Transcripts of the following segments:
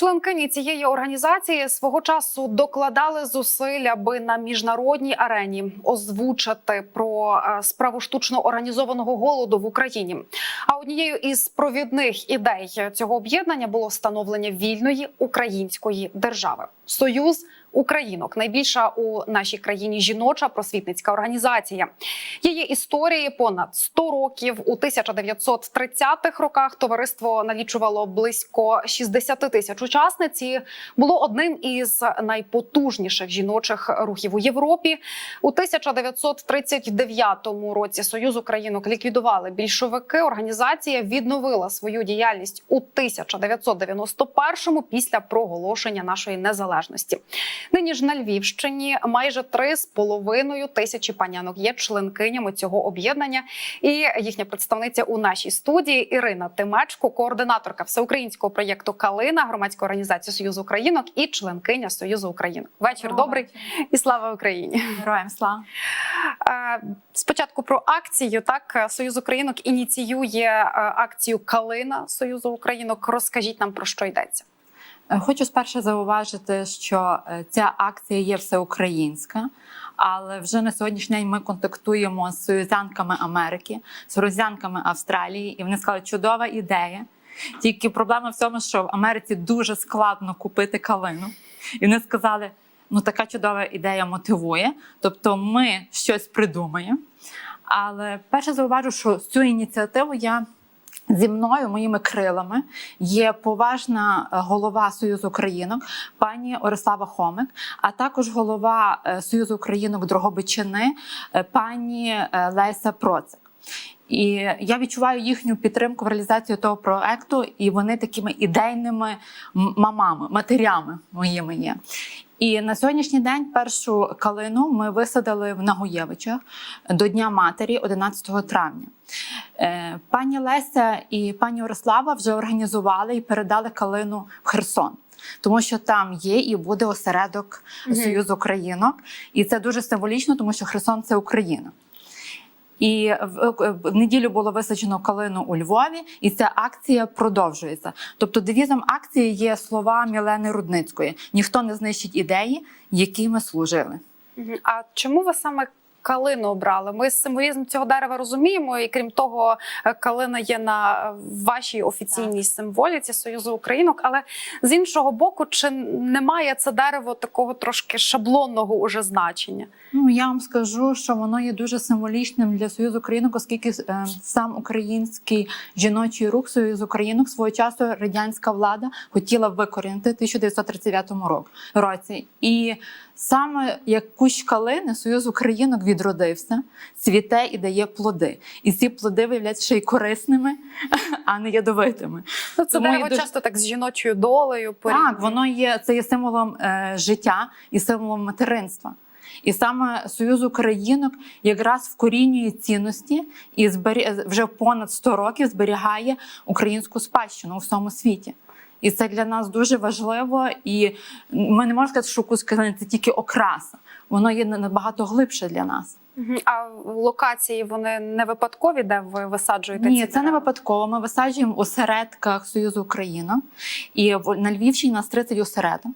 Членкині цієї організації свого часу докладали зусиль, аби на міжнародній арені озвучити про е, справу штучно організованого голоду в Україні. А однією із провідних ідей цього об'єднання було встановлення вільної української держави Союз. Українок найбільша у нашій країні жіноча просвітницька організація. Її історії понад 100 років. У 1930-х роках товариство налічувало близько 60 тисяч учасниць. і Було одним із найпотужніших жіночих рухів у Європі. У 1939 році Союз Українок ліквідували більшовики. Організація відновила свою діяльність у 1991-му після проголошення нашої незалежності. Нині ж на Львівщині майже три з половиною тисячі панянок є членкинями цього об'єднання. І їхня представниця у нашій студії Ірина Тимечко, координаторка всеукраїнського проєкту Калина громадської організації Союзу Українок і членкиня Союзу Українок. Вечір добрий і слава Україні. Героям слава. Спочатку про акцію. Так Союз Українок ініціює акцію Калина Союзу Українок. Розкажіть нам про що йдеться. Е, Хочу спершу зауважити, що е, ця акція є всеукраїнська, але вже на сьогоднішній день ми контактуємо з союзянками Америки, з розв'янками Австралії, і вони сказали, чудова ідея. Тільки проблема в тому, що в Америці дуже складно купити калину. І вони сказали: ну така чудова ідея мотивує, тобто ми щось придумаємо. Але перше зауважу, що цю ініціативу я Зі мною, моїми крилами, є поважна е, голова Союзу Українок, пані Орислава Хомик, а також голова е, Союзу Українок Дрогобичини, е, пані Леся Процик. І я відчуваю їхню підтримку в реалізації того проекту, і вони такими ідейними мамами, матерями моїми є. І на сьогоднішній день першу калину ми висадили в Нагуєвичах до Дня матері 11 травня. Е, Пані Леся і пані Орислава вже організували і передали калину в Херсон. Тому що там є і буде осередок Мгм. Союзу Українок, і це дуже символічно, тому що Херсон це Україна. І в, в неділю було висаджено калину у Львові, і ця акція продовжується. Тобто, девізом акції є слова Мілени Рудницької: ніхто не знищить ідеї, які ми служили. А чому ви саме калину обрали? Ми символізм цього дерева розуміємо, і крім того, е, калина є на е, вашій офіційній символіці Союзу Українок. Але з іншого боку, чи немає це дерево такого трошки шаблонного уже значення? Ну я вам скажу, що воно є дуже символічним для Союзу Українок, оскільки е, сам український жіночий рух Союз Українок свого часу радянська влада хотіла викорінити в 1939 році. І саме як кущ калини Союз Українок відродився, цвіте і дає плоди. І ці плоди виявляються ще й корисними, а не ядовитими. Ну, це Тому дерево дуже- часто так з жіночою долею порівнюють. Так, воно є це є символом е, життя і символом материнства. І саме Союз Українок якраз вкорінює цінності і збері... вже понад 100 років зберігає українську спадщину у всьому світі. І це для нас дуже важливо. І ми не можемо сказати, що кус це тільки окраса. Воно є набагато глибше для нас. А локації вони не випадкові, де ви висаджуєте Ні, ці це не випадково. Ми висаджуємо у осередках Союзу Україна, І на Львівщині у нас 30 осередок.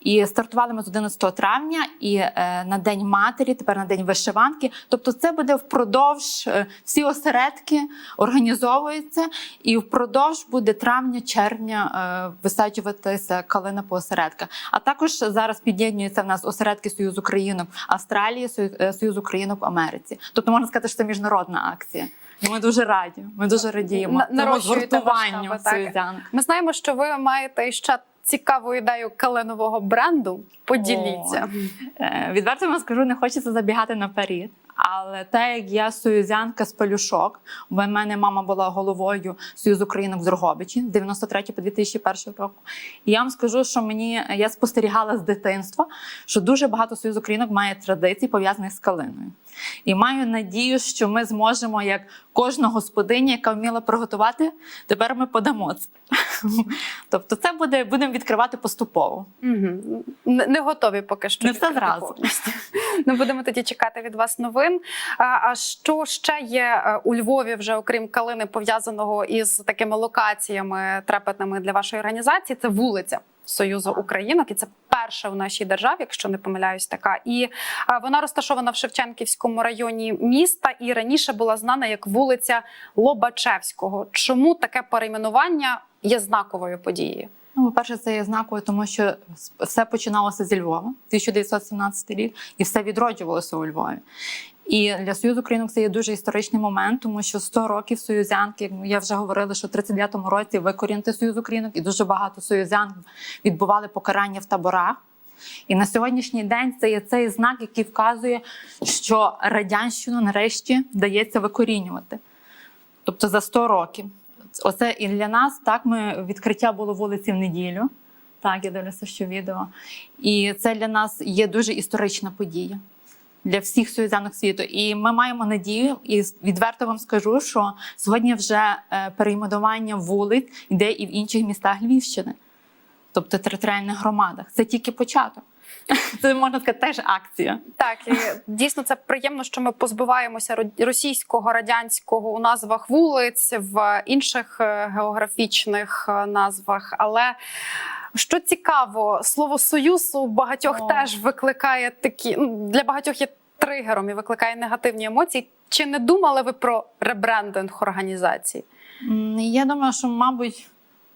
І стартували ми з 11 травня і е, на День матері, тепер на День вишиванки. Тобто, це буде впродовж е, всі осередки організовуються, і впродовж буде травня-червня е, висаджуватися калина по осередках. А також зараз під'єднуються в нас осередки Союз Українок Австралії, Сою- Союз Українок в Америці. Тобто можна сказати, що це міжнародна акція. Ми дуже раді. Ми дуже радіємо На- нарощуєте масштаби, так. Ми знаємо, що ви маєте ще цікаву ідею калинового бренду. Поділіться. Е, Відверто вам скажу, не хочеться забігати наперед. Але те, як я союзянка з Пелюшок, бо в мене мама була головою Союзу Українок з Рогобичі з 93 по 2001 року. І я вам скажу, що мені я спостерігала з дитинства, що дуже багато Союз Українок має традицій пов'язаних з калиною. І маю надію, що ми зможемо, як кожна господиня, яка вміла приготувати, тепер ми подамо це. Тобто, це буде будемо відкривати поступово. Не готові поки що. Не все зразу. Ну, будемо тоді чекати від вас новин. А, а що ще є е, у Львові, вже окрім калини, пов'язаного із такими локаціями трепетними для вашої організації? Це вулиця. Союзу Українок, і це перша в нашій державі, якщо не помиляюсь, така. І вона розташована в Шевченківському районі міста і раніше була знана як вулиця Лобачевського. Чому таке перейменування є знаковою подією? Ну, по-перше, це є знаково, тому що все починалося зі Львова, 1917 рік, і все відроджувалося у Львові. І для Союзу Українок це є дуже історичний момент, тому що 100 років союзянки, як я вже говорила, що в 39-му році викорінити Союз Українок, і дуже багато союзян відбували покарання в таборах. І на сьогоднішній день це є цей знак, який вказує, що радянщину нарешті вдається викорінювати. Тобто за 100 років. Оце і для нас так. Ми відкриття було вулиці в неділю. Так, я дивлюся, що відео. І це для нас є дуже історична подія для всіх союзянок світу. І ми маємо надію, і відверто вам скажу, що сьогодні вже е, перейменування вулиць йде і в інших містах Львівщини, тобто територіальних громадах. Це тільки початок. Це можна сказати теж акція. Так, і дійсно це приємно, що ми позбуваємося ро- російського радянського у назвах вулиць, в інших е, географічних е, назвах. Але що цікаво, слово союз у багатьох О. теж викликає такі ну, для багатьох є тригером і викликає негативні емоції. Чи не думали ви про ребрендинг організації? Я думаю, що, мабуть,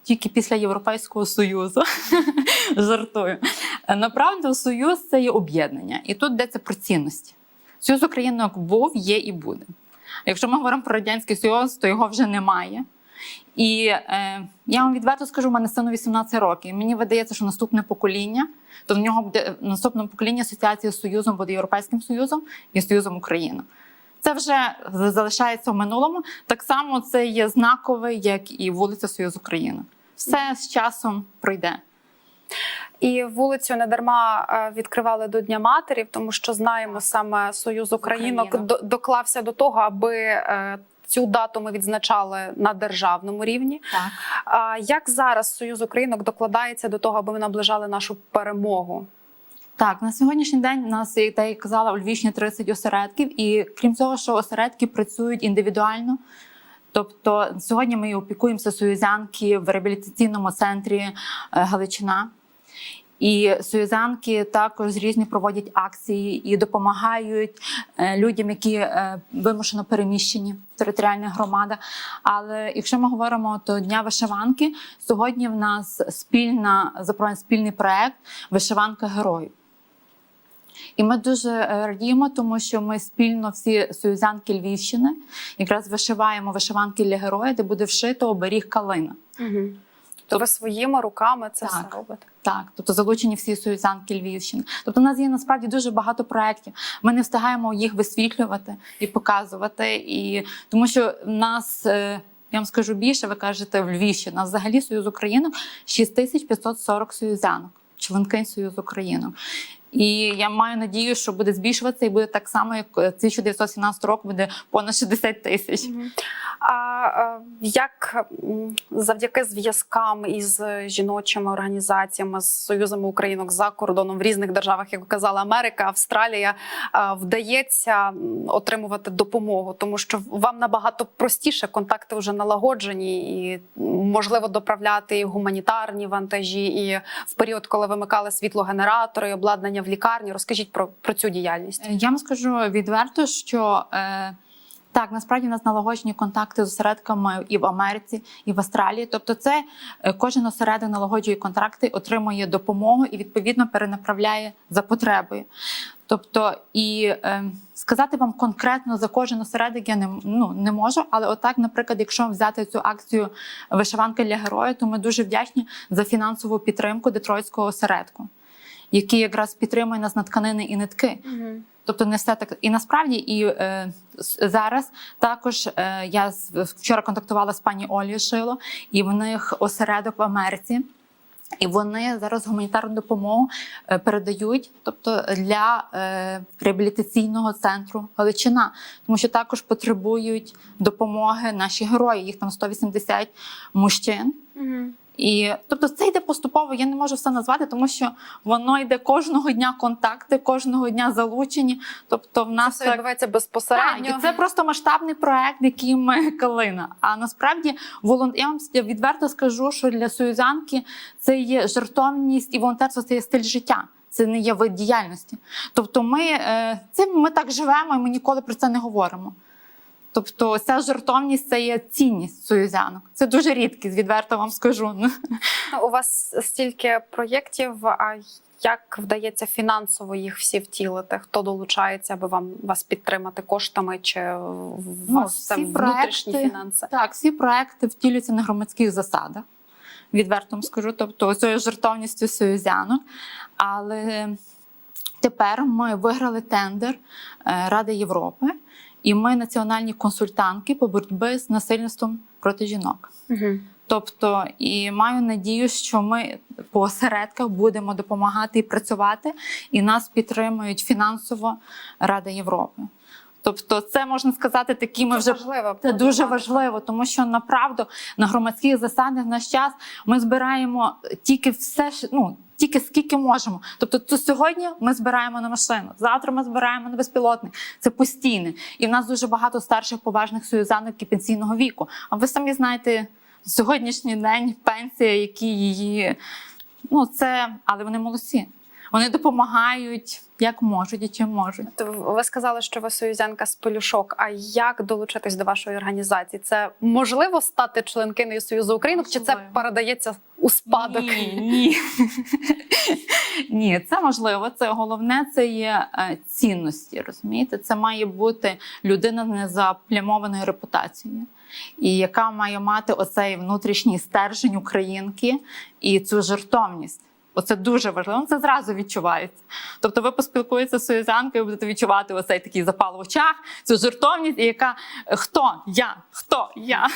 тільки після Європейського Союзу жартую. Е, Направду, Союз це є об'єднання, і тут йдеться про цінності. Союз Українок був, є і буде. Якщо ми говоримо про Радянський Союз, то його вже немає. І е, я вам відверто скажу, у мене сину 18 років. і Мені видається, що наступне покоління, то в нього буде наступне покоління асоціація з Союзом буде Європейським Союзом і Союзом України. Це вже залишається в минулому. Так само це є знакове, як і вулиця Союз України. Все з часом пройде. І вулицю не дарма е, відкривали до Дня матері, тому що знаємо саме Союз Українок Українок. доклався до того, аби е, цю дату ми відзначали на державному рівні. Так. Як зараз Союз Українок докладається до того, аби ми наближали нашу перемогу? Так, на сьогоднішній день у нас, як я казала, у Львівщині 30 осередків, і крім цього, що осередки працюють індивідуально. Тобто сьогодні ми опікуємося союзянки в реабілітаційному центрі е, Галичина. І союзянки також різні проводять акції і допомагають е, людям, які е, вимушено переміщені в територіальних громадах. Але якщо ми говоримо до Дня вишиванки, сьогодні в нас спільна запроваджений спільний проект Вишиванка героїв. І ми дуже е, радіємо, тому що ми спільно всі союзянки Львівщини якраз вишиваємо вишиванки для героя, де буде вшито оберіг калина. Угу. То ви своїми руками це Так. все робите? Так, тобто залучені всі союзанки Львівщини. Тобто, у нас є насправді дуже багато проєктів. Ми не встигаємо їх висвітлювати і показувати. І тому що в нас. е, Я вам скажу більше, ви кажете в Львівщині. Нас взагалі Союз Українок 6540 союзянок, членки Союзу Українок. І я маю надію, що буде збільшуватися і буде так само, як 1917 року буде понад 60 тисяч. А е, як завдяки зв'язкам із жіночими організаціями з союзами українок за кордоном в різних державах, як ви казали, Америка, Австралія, е, вдається отримувати допомогу, тому що вам набагато простіше контакти вже налагоджені, і можливо доправляти і гуманітарні вантажі, і в період, коли вимикали світлогенератори, і обладнання в лікарні. Розкажіть про, про цю діяльність. Я вам скажу відверто, що е, так, насправді в нас налагоджені контакти з осередками і в Америці, і в Австралії. Тобто, це е, кожен осередок налагоджує контракти, отримує допомогу і відповідно перенаправляє за потребою. Тобто, і е, сказати вам конкретно за кожен осередок я не, ну, не можу. Але отак, наприклад, якщо взяти цю акцію вишиванка для героя, то ми дуже вдячні за фінансову підтримку Детройтського осередку, який якраз підтримує нас на тканини і нитки. Тобто не все так і насправді, і е, зараз також е, я вчора контактувала з пані Олією Шило, і в них осередок в Америці. І вони зараз гуманітарну допомогу е, передають, тобто для е, реабілітаційного центру Галичина, тому що також потребують допомоги наші герої. Їх там 180 мужчин. І тобто це йде поступово. Я не можу все назвати, тому що воно йде кожного дня контакти, кожного дня залучені. Тобто, в Це нас все так- відбувається так, і це просто масштабний проект, який ми калина. А насправді волон... я вам відверто скажу, що для союзанки це є жертовність і волонтерство це є стиль життя. Це не є вид діяльності. Тобто, ми е, цим ми так живемо, і ми ніколи про це не говоримо. Тобто, ця жертовність це є цінність союзянок. Це дуже рідкість, відверто вам скажу. У вас стільки проєктів. А як вдається фінансово їх всі втілити? Хто долучається, аби вам вас підтримати коштами? Чи в Ну, вас це внутрішні проекти- фінанси? Так, всі проекти втілюються на громадських засадах. Відверто вам скажу, тобто цією жертовністю союзянок. Але тепер ми виграли тендер е, Ради Європи, і ми національні консультантки по боротьбі з насильством проти жінок. Угу. Тобто, і маю надію, що ми по осередках будемо допомагати і працювати, і нас підтримують фінансово Рада Європи. Тобто, це можна сказати, такі ми вже важливо. це дуже важливо, тому що направду на громадських засадах в наш час ми збираємо тільки все ну. Тільки скільки можемо. Тобто, то сьогодні ми збираємо на машину, завтра ми збираємо на безпілотник. Це постійне. І в нас дуже багато старших поважних союзанок пенсійного віку. А ви самі знаєте, сьогоднішній день пенсія, які її ну це, але вони молодці. Вони допомагають як можуть і чим можуть. Ви сказали, що ви союзянка з Полюшок. А як долучитись до вашої організації? Це можливо стати членкиною Союзу Українок, чи це передається у спадок? Ні, ні. ні, це можливо. Це головне це є е, цінності. Розумієте, це має бути людина не заплямованою репутацією, і яка має мати оцей внутрішній стержень українки і цю жертовність. Оце дуже важливо. Це зразу відчувається. Тобто, ви поспілкуєтеся з союзянкою, будете відчувати оцей такий запал в очах, цю жертовність, і яка хто я? Хто я?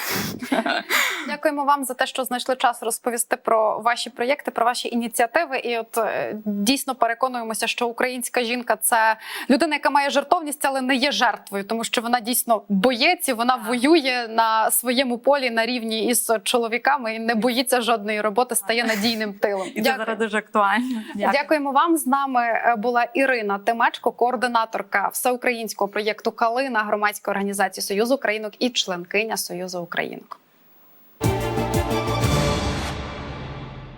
Дякуємо вам за те, що знайшли час розповісти про ваші проєкти, про ваші ініціативи. І от е, дійсно переконуємося, що українська жінка це людина, яка має жертовність, але не є жертвою, тому що вона дійсно боєць, і вона воює на своєму полі на рівні із чоловіками і не боїться жодної роботи, стає надійним тилом. Зараз дуже актуально. Дякую. Дякуємо вам. З нами е, була Ірина Тимачко, координаторка всеукраїнського проєкту Калина громадської організації Союзу Українок і членкиня Союзу Українок.